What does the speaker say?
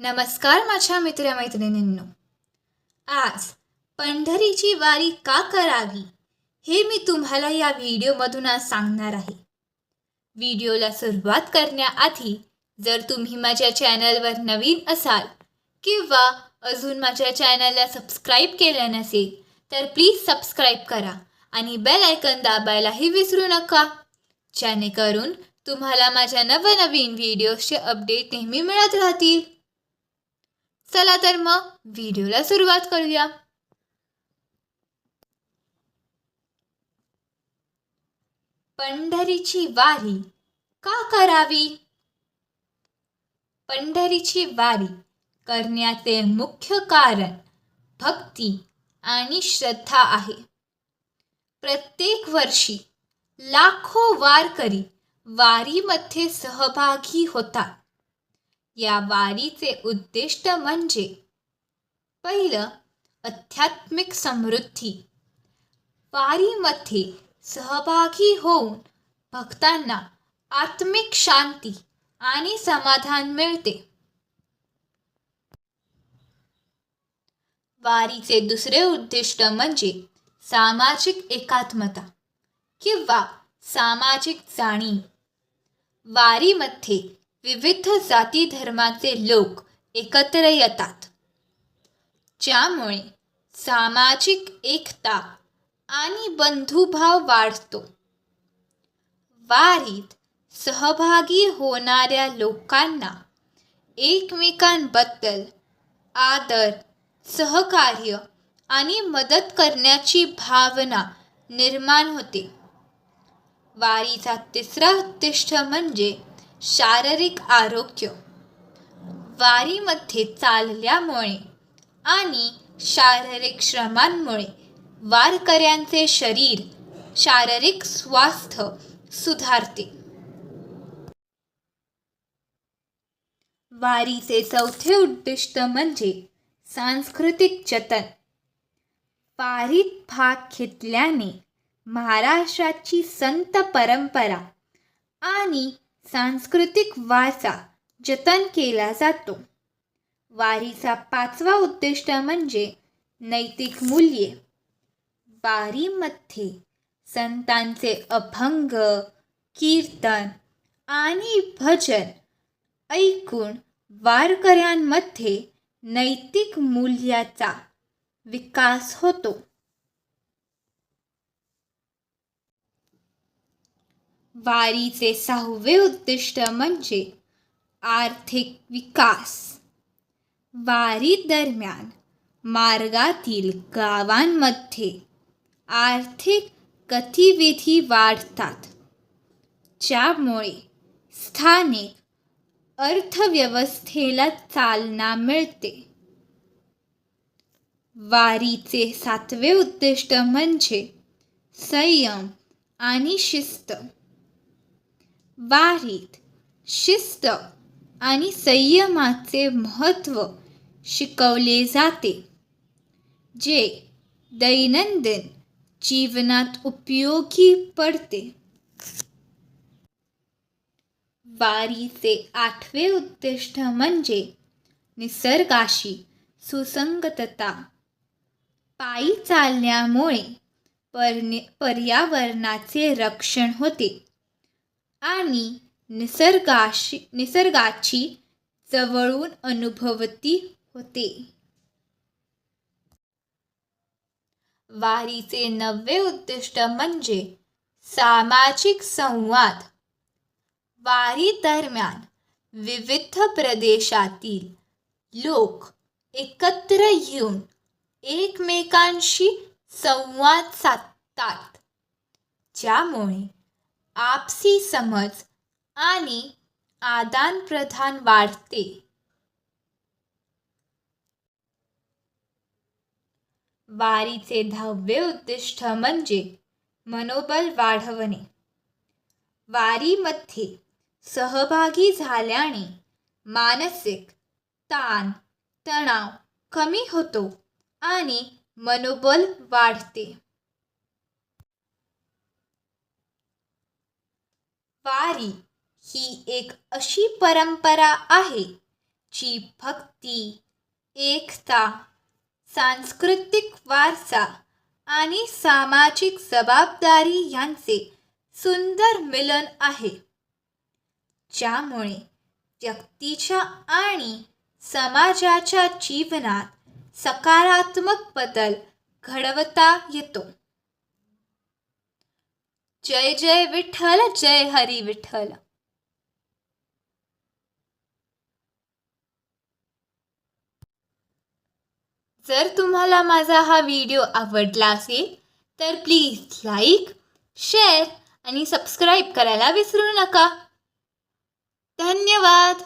नमस्कार माझ्या मित्रमैत्रिणींनो. आज पंढरीची वारी का करावी हे मी तुम्हाला या व्हिडिओमधून आज सांगणार आहे. व्हिडिओला सुरुवात करण्याआधी जर तुम्ही माझ्या चॅनलवर नवीन असाल किंवा अजून माझ्या चॅनलला सबस्क्राईब केलं नसेल तर प्लीज सबस्क्राईब करा आणि बेल आयकन दाबायलाही विसरू नका. जेणेकरून तुम्हाला माझ्या नवनवीन व्हिडिओजचे अपडेट नेहमी मिळत राहतील. चला तर मग व्हिडिओला सुरुवात करूया. पंढरीची वारी का करावी? पंढरीची वारी करण्याचे मुख्य कारण भक्ती आणि श्रद्धा आहे. प्रत्येक वर्षी लाखो वारकरी वारीमध्ये सहभागी होतात. या वारीचे उद्दिष्ट म्हणजे पहिलं आध्यात्मिक समृद्धी. वारीमध्ये सहभागी होऊन भक्तांना आत्मिक शांती आणि समाधान मिळते. वारीचे दुसरे उद्दिष्ट म्हणजे सामाजिक एकात्मता किंवा सामाजिक जाणीव. वारीमध्ये विविध जाती धर्माचे लोक एकत्र येतात. ज्यामुळे सामाजिक एकता आणि बंधुभाव वाढतो. वारीत सहभागी होणाऱ्या लोकांना एकमेकांबद्दल आदर सहकार्य आणि मदत करण्याची भावना निर्माण होते. वारीचा तिसरा उद्दिष्ट म्हणजे शारीरिक आरोग्य. वारीमध्ये चालल्यामुळे आणि शारीरिक श्रमांमुळे वारकऱ्यांचे शरीर शारीरिक स्वास्थ्य सुधारते. वारीचे चौथे उद्दिष्ट म्हणजे सांस्कृतिक जतन. वारीत भाग घेतल्याने महाराष्ट्राची संत परंपरा आणि सांस्कृतिक वारसा जतन केला जातो. वारीचा पाचवा उद्दिष्ट म्हणजे नैतिक मूल्ये. वारीमध्ये संतांचे अभंग कीर्तन आणि भजन ऐकून वारकऱ्यांमध्ये नैतिक मूल्याचा विकास होतो. वारीचे सहावे उद्दिष्ट म्हणजे आर्थिक विकास. वारी दरम्यान मार्गातील गावांमध्ये आर्थिक गतिविधी वाढतात ज्यामुळे स्थानिक अर्थव्यवस्थेला चालना मिळते. वारीचे सातवे उद्दिष्ट म्हणजे संयम आणि शिस्त. वारीत शिस्त आणि संयमाचे महत्त्व शिकवले जाते जे दैनंदिन जीवनात उपयोगी पडते. वारीचे आठवे उद्दिष्ट म्हणजे निसर्गाशी सुसंगतता. पायी चालण्यामुळे पर्ने पर्यावरणाचे रक्षण होते. आणि निसर्गाशी निसर्गाची जवळून अनुभवती होते. वारीचे नववे उद्दिष्ट म्हणजे सामाजिक संवाद. वारी दरम्यान विविध प्रदेशातील लोक एकत्र येऊन एकमेकांशी संवाद साधतात. ज्यामुळे आपसी समज आणि आदानप्रदान वाढते. वारीचे दहावे उद्दिष्ट म्हणजे मनोबल वाढवणे. वारीमध्ये सहभागी झाल्याने मानसिक ताण तणाव कमी होतो आणि मनोबल वाढते. वारी ही एक अशी परंपरा आहे जी भक्ती एकता सांस्कृतिक वारसा आणि सामाजिक जबाबदारी यांचे सुंदर मिलन आहे. ज्यामुळे व्यक्तीच्या आणि समाजाच्या जीवनात सकारात्मक बदल घडवता येतो. जय जय विठ्ठल जय हरी विठ्ठल. जर तुम्हाला माझा हा व्हिडिओ आवडला असेल तर प्लीज लाईक शेअर आणि सबस्क्राईब करायला विसरू नका. धन्यवाद.